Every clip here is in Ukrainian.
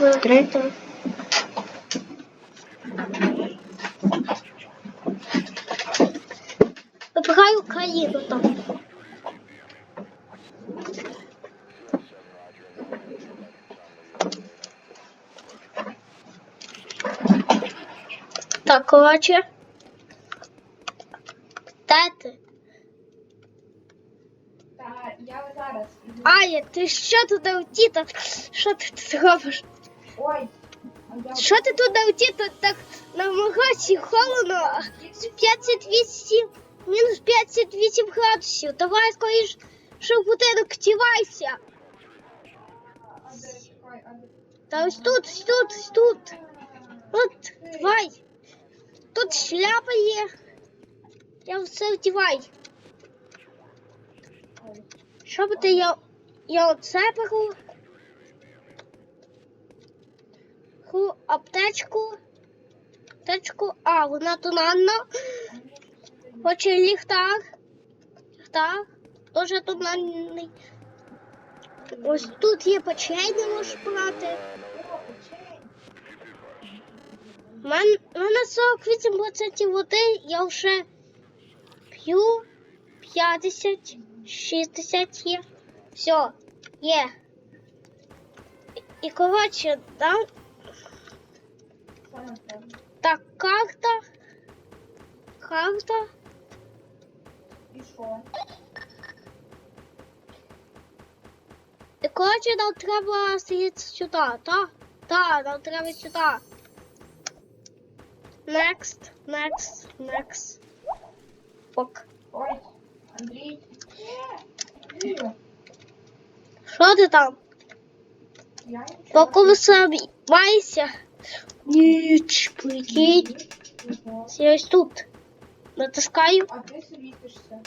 Відкрито. Вибираю країну там. Так, коротше. Де ти? Та я зараз. Ая, ти що тут аутіта? Що ти тут робиш? Ой. а я- Що ти тут аутіта так намагаєшся холодно? 58, мінус 58 градусів. Давай скоріш, що в будинок втівайся. А де, чекай, а де? Та ось тут, ось тут, ось тут. От, давай. Тут шляпа є. Я все вдівай. Ой. Що буде я, я оце беру? Беру Аптечку. Аптечку. А, вона тональна. Хоче ліхтар. Ліхтар. Дуже тональний. Ось тут є печення, можеш брати. У мене, мене 48% води, я вже п'ю 50, 60 є. Все, є. І, коротше, там так. карта. Карта. І що? І коротше, нам треба сидіти сюди, так? Так, нам треба сюди. Next, next, next. Ок. Ой, Андрій. Що ти там? Я нічого. Поки ви собі майся. Ніч, прикинь. Ого. Я ось тут. Натискаю. А ти світишся.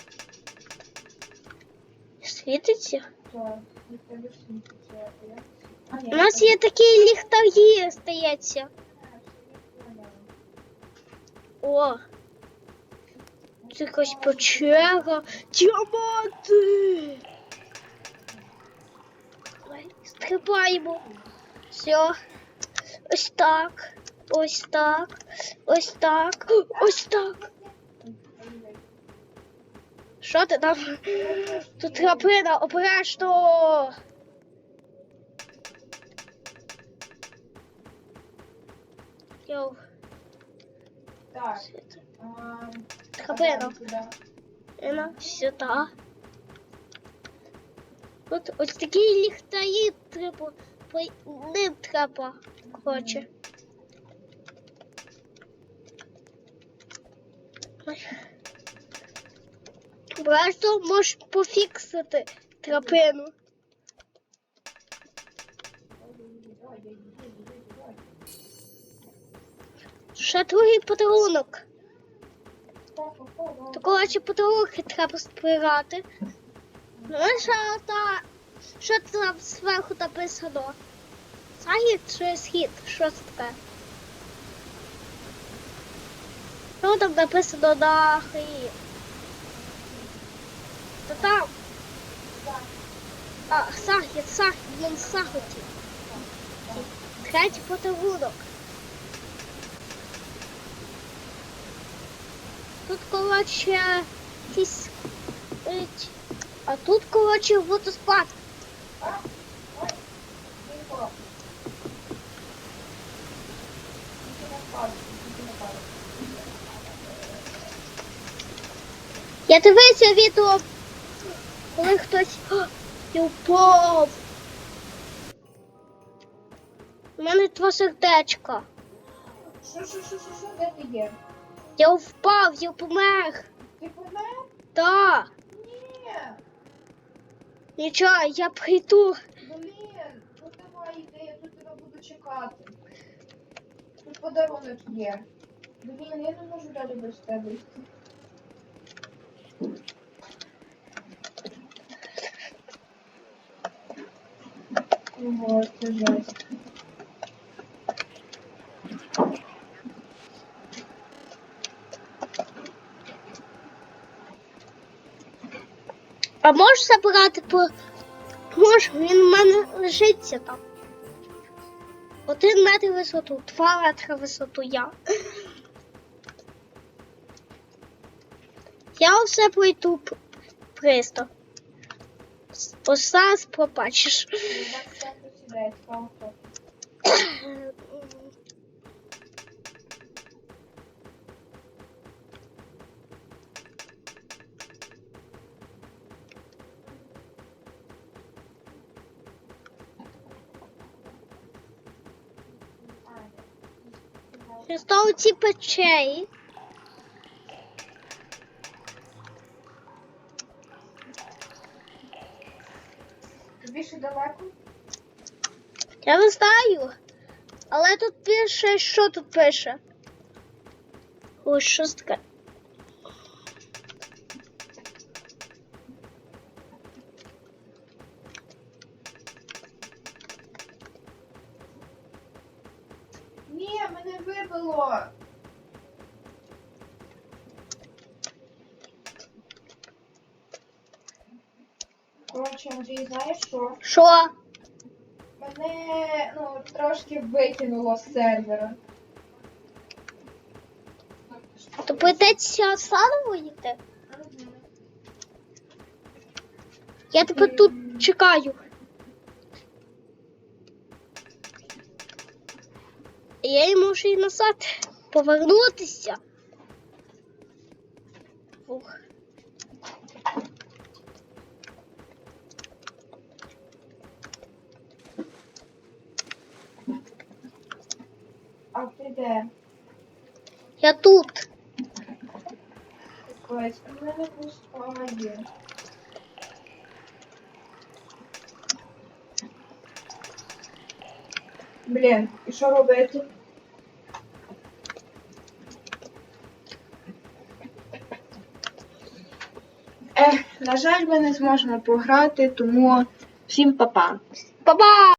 Світиться. Так, і в тебе світиться. а я- А, ні, У нас я є такі ліхтарі, здається. поняла. О. Це якась печера. Діаманти. Давай, Стрибаємо. Все. Ось так. Ось так. Ось так. Ось так. Що ти там? Тут трапина, обережно. Йоу, Так. світ. а, Трапина. Ена, сюди. От ось такі ліхтарі треба. по- Ним треба. Ой. Просто можеш пофіксити трапину. Ще другий подарунок. То коротше подарунки треба збирати. Ну, що та що там зверху написано? Захід чи схід? Що це таке? Що там написано на хрі? Та там. А, захід, захід, він заході. Третій подарунок. Тут, коротше, якісь. е, А тут, коротше, водоспад. Я дивився відео, коли хтось О, і впав. У мене два сердечка. Що, що, що, що, що, де ти є? Я впав, я помер. Ти помер? Та. Ні. Нічого, я прийду. Блін, ну давай йди, я тут тебе буду чекати. Тут подарунок є. Блін, я не можу далі без тебе йти. Це жесть. А можеш забрати по. Можеш, він в мене там. Один метр висоту, два метри висоту я. Я все пройду п- присто. Ось зараз побачиш. Ну, так все посідає, цікаво хто. Що ці печері? Тобі ще далеко? Я не знаю. Але тут пише, що тут пише? Ось щось таке. Ні, мене вибило. Коротше, Андрій, знаєш що? Що? Мене ну, трошки викинуло з сервера. То прийдеться заново йти? Я тебе тут чекаю. Я й можу і назад повернутися. Фух. А ти де? Я тут. Якось, у мене пускає. Блін, і що робити? Ех, на жаль, ми не зможемо пограти, тому всім па-па. Па-ба!